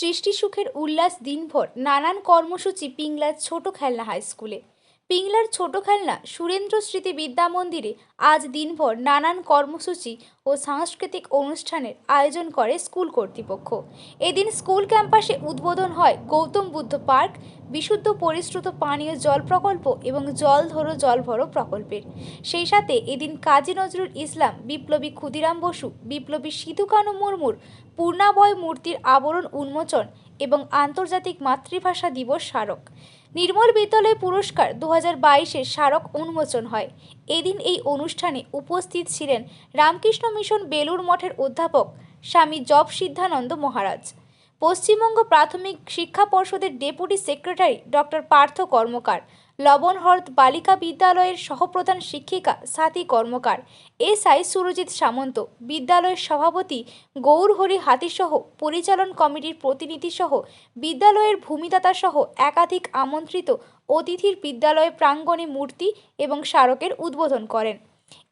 সৃষ্টি সুখের উল্লাস দিনভর নানান কর্মসূচি পিংলার ছোট খেলনা হাই স্কুলে পিংলার ছোট খেলনা সুরেন্দ্র স্মৃতি বিদ্যা মন্দিরে আজ দিনভর নানান কর্মসূচি ও সাংস্কৃতিক অনুষ্ঠানের আয়োজন করে স্কুল কর্তৃপক্ষ। এদিন স্কুল ক্যাম্পাসে উদ্বোধন হয় গৌতম বুদ্ধ পার্ক, বিশুদ্ধ পরিশ্রুত পানীয় জল প্রকল্প এবং জল ধরো জল ভরো প্রকল্পের। সেই সাথে এদিন কাজী নজরুল ইসলাম, বিপ্লবী ক্ষুদিরাম বসু, বিপ্লবী সিধু কানু মুর্মুর, পূর্ণাবয় মূর্তির আবরণ উন্মোচন এবং আন্তর্জাতিক মাতৃভাষা দিবস স্মারক। নির্মল বিদ্যালয় পুরস্কার দু হাজার স্মারক উন্মোচন হয়। এদিন এই অনুষ্ঠানে উপস্থিত ছিলেন রামকৃষ্ণ মিশন বেলুর মঠের অধ্যাপক স্বামী জব সিদ্ধানন্দ মহারাজ। পশ্চিমবঙ্গ প্রাথমিক শিক্ষা পর্ষদের deputy secretary doctor Partha Karmakar. Labanhrad বালিকা বিদ্যালয়ের সহপ্রধান শিক্ষিকা, সাথী কর্মকার। এসআই সুরজিৎ সামন্ত, বিদ্যালয়ের সভাপতি গৌরহরি হাতিসহ, পরিচালন কমিটির প্রতিনিধিসহ, বিদ্যালয়ের ভূমিদাতা সহ একাধিক আমন্ত্রিত অতিথির বিদ্যালয় প্রাঙ্গণে মূর্তি এবং স্মারকের উদ্বোধন করেন।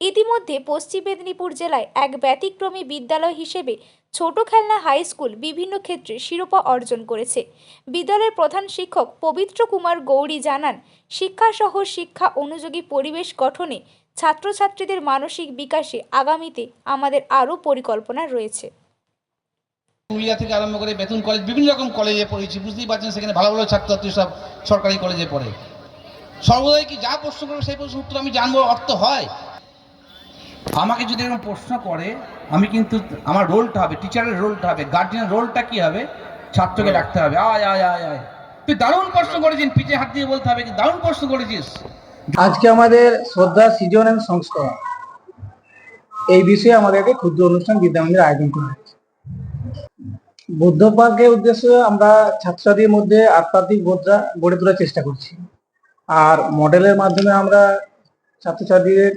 ইতিমধ্যে পশ্চিম মেদিনীপুর জেলায় এক ব্যতিক্রমী বিদ্যালয় হিসেবে ছোট খেলনা হাই স্কুল বিভিন্ন ক্ষেত্রে শিরোপা অর্জন করেছে। বিদ্যালয়ের প্রধান শিক্ষক পবিত্র কুমার গৌরী জানান, শিক্ষাসহ শিক্ষা অনুযোগী পরিবেশ গঠনে ছাত্রছাত্রীদের মানসিক বিকাশে আগামীতে আমাদের আরও পরিকল্পনা রয়েছে। পুরুলিয়া থেকে আরম্ভ করে বেতন কলেজ বিভিন্ন রকম কলেজে পড়েছি, বুঝতেই পারছেন সেখানে ভালো ভালো ছাত্রছাত্রী সব সরকারি কলেজে পড়ে। সর্বদাই কি যা প্রশ্ন করবে সেই প্রশ্ন উত্তর আমি জানব, অর্থ হয়। আমাকে যদি এরকম প্রশ্ন করে আমি কিন্তু আমার রোলটা হবে টিচারের রোলটা হবে গার্জিয়ানের রোলটা কি হবে? ছাত্রকে ডাকতে হবে আয় আয় আয় আয়। তুই দারুণ প্রশ্ন করেছিস পিঠে হাত দিয়ে বলতে হবে কি দারুণ প্রশ্ন করেছিস। আজকে আমাদের শ্রদ্ধা সৃজন এবং সংস্কার এই বিষয়ে আমাদেরকে ক্ষুদ্র অনুষ্ঠান বিদ্যামন্দির আয়োজন করা হয়েছে। বুদ্ধ পার্কের উদ্দেশ্যে আমরা ছাত্রছাত্রীর মধ্যে আধ্যাত্মিক বোধটা গড়ে তোলার চেষ্টা করছি। আর মডেলের মাধ্যমে আমরা ছাত্রছাত্রীদের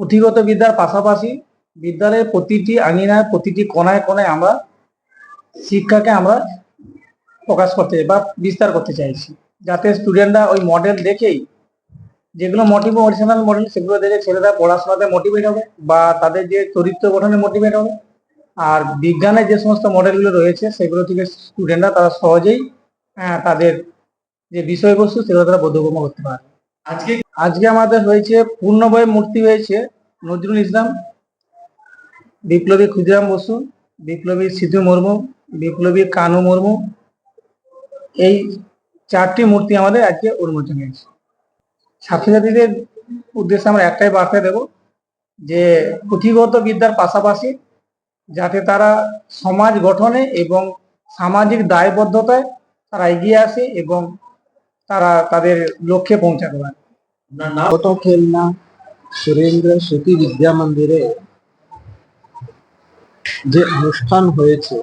পুঁথিগত বিদ্যার পাশাপাশি বিদ্যালয়ের প্রতিটি আঙিনায়, প্রতিটি কোনায় কোনায় আমরা শিক্ষাকে আমরা প্রকাশ করতে চাই বা বিস্তার করতে চাইছি। যাতে স্টুডেন্টরা ওই মডেল দেখেই যেগুলো মোটিভ অরিজিনাল মডেল সেগুলো দেখে ছেলেরা পড়াশোনাতে মোটিভেট হবে বা তাদের যে চরিত্র গঠনে মোটিভেট হবে। আর বিজ্ঞানের যে সমস্ত মডেলগুলো রয়েছে, সেগুলো থেকে স্টুডেন্টরা তারা সহজেই তাদের যে বিষয়বস্তু, সেগুলো তারা বোধগম্য করতে পারে আজকে আজকে আমাদের হয়েছে পূর্ণবয় মূর্তি হয়েছে নজরুল ইসলাম, বিপ্লবী ক্ষুদিরাম বসু, বিপ্লবী সিধু মুর্মু, বিপ্লবী কানু মুর্মু। এই চারটি মূর্তি আমাদের আজকে উন্মোচন হয়েছে। ছাত্রছাত্রীদের উদ্দেশ্যে আমরা একটাই বার্তা দেব যে পুঁথিগত বিদ্যার পাশাপাশি যাতে তারা সমাজ গঠনে এবং সামাজিক দায়বদ্ধতায় তারা এগিয়ে আসে এবং তারা তাদের লক্ষ্যে পৌঁছাতে পারে। খেলনা সুরেন্দ্র স্মৃতি বিদ্যা মন্দিরে যে অনুষ্ঠান হয়েছে,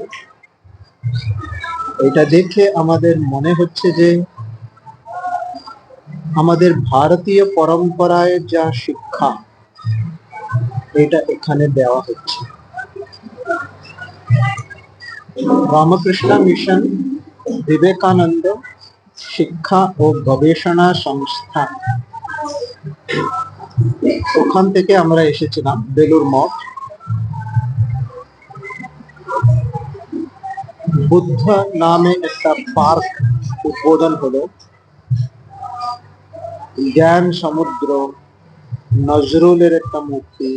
এটা দেখে আমাদের মনে হচ্ছে যে আমাদের ভারতীয় পরম্পরায় যা শিক্ষা, এটা এখানে দেওয়া হচ্ছে। রামকৃষ্ণ মিশন, বিবেকানন্দ শিক্ষা ও গবেষণা সংস্থা। ওখান থেকে আমরা এসেছিলাম বেলুর মঠ। বুদ্ধ নামে একটা পার্ক উদ্বোধন হলো। জ্ঞান সমুদ্র, নজরুলের একটা মূর্তি,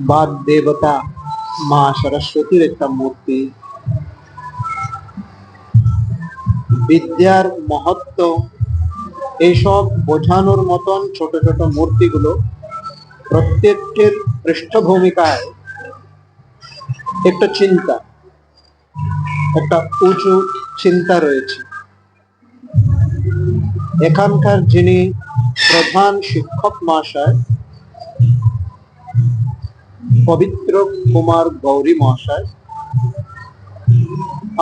বাদ দেবতা মা সরস্বতীর একটা মূর্তি। বিদ্যার মহত্ব এইসব বোঝানোর মতন ছোট ছোট মূর্তিগুলো প্রত্যেকটির পৃষ্ঠভূমিকায় একটা চিন্তা, একটা উঁচু চিন্তা রয়েছে। এখানকার যিনি প্রধান শিক্ষক মহাশয়, পবিত্র কুমার গৌরী মহাশয়,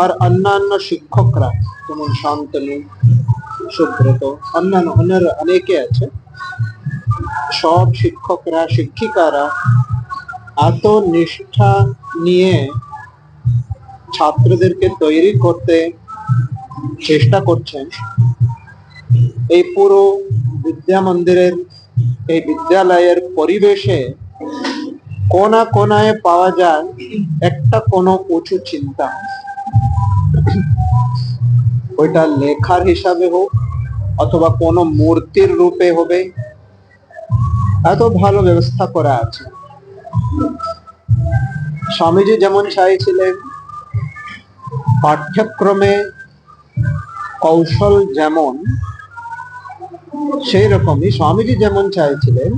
আর অন্যান্য শিক্ষকরা, যেমন শান্তনু সুব্রত, অন্যান্য, অন্যের অনেকে আছে। সব শিক্ষকরা, শিক্ষিকারা এত নিষ্ঠা নিয়ে ছাত্রদেরকে তৈরি করতে চেষ্টা করছেন। এই পুরো বিদ্যা মন্দিরের, এই বিদ্যালয়ের পরিবেশে কোনা কোনায় পাওয়া যায় একটা কোনো উঁচু চিন্তা। ওইটা লেখার হিসাবে হোক অথবা কোনো মূর্তির রূপে হবে, এত ভালো ব্যবস্থা করা আছে। স্বামীজি যেমন চাইছিলেন, পাঠ্যক্রমে কৌশল যেমন সেই রকমই স্বামীজি যেমন চাইছিলেন,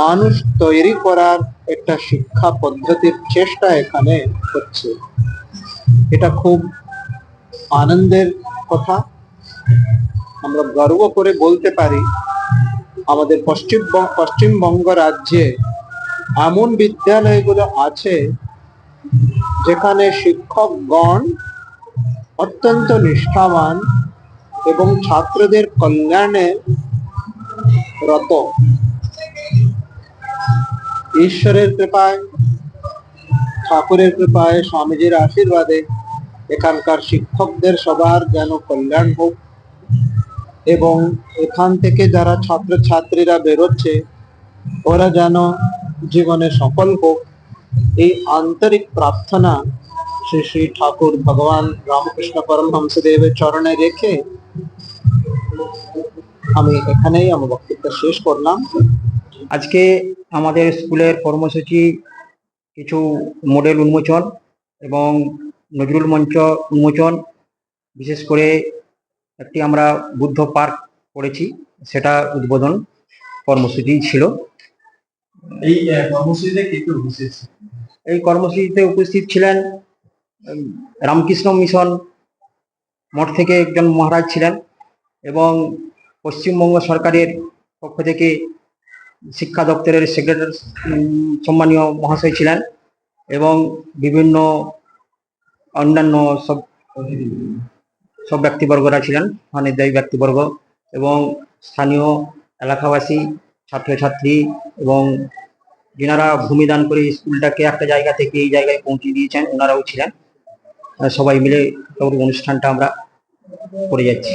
মানুষ তৈরি করার একটা শিক্ষা পদ্ধতির চেষ্টা এখানে হচ্ছে। এটা খুব আনন্দের কথা। আমরা গর্ব করে বলতে পারি, আমাদের পশ্চিম পশ্চিমবঙ্গ রাজ্যে এমন বিদ্যালয়গুলো আছে যেখানে শিক্ষকগণ অত্যন্ত নিষ্ঠাবান এবং ছাত্রদের কল্যাণে রত। ঈশ্বরের কৃপায়, ঠাকুরের কৃপায়, স্বামীজির আশীর্বাদে এখানকার শিক্ষকদের সবার যেন কল্যাণ হোক এবং এখান থেকে যারা ছাত্র ছাত্রীরা বেরোচ্ছে, ওরা যেন জীবনে সফল হোক। এই আন্তরিক প্রার্থনা শ্রী শ্রী ঠাকুর ভগবান রামকৃষ্ণ পরমহংসদেবের চরণে রেখে আমি এখানেই আমার বক্তব্য শেষ করলাম। আজকে আমাদের স্কুলের কর্মসূচি কিছু মডেল উন্মোচন এবং নজরুল মঞ্চ উন্মোচন বিশেষ করে একটি আমরা বুদ্ধ পার্ক করেছি সেটা উদ্বোধন কর্মসূচি ছিল এই কর্মসূচিতে কে কে উপস্থিত? এই কর্মসূচিতে উপস্থিত ছিলেন রামকৃষ্ণ মিশন মঠ থেকে একজন মহারাজ ছিলেন এবং পশ্চিমবঙ্গ সরকারের পক্ষ থেকে শিক্ষা দপ্তরের সেক্রেটারি সম্মানীয় মহাশয় ছিলেন এবং বিভিন্ন অন্যান্য সব সব ব্যক্তিবর্গরা ছিলেন অনির্দায়ী ব্যক্তিবর্গ এবং স্থানীয় এলাকাবাসী, ছাত্রছাত্রী এবং যেনারা ভূমিদান করে স্কুলটাকে একটা জায়গা থেকে এই জায়গায় পৌঁছে দিয়েছেন, ওনারাও ছিলেন। সবাই মিলে অনুষ্ঠানটা আমরা করে যাচ্ছি।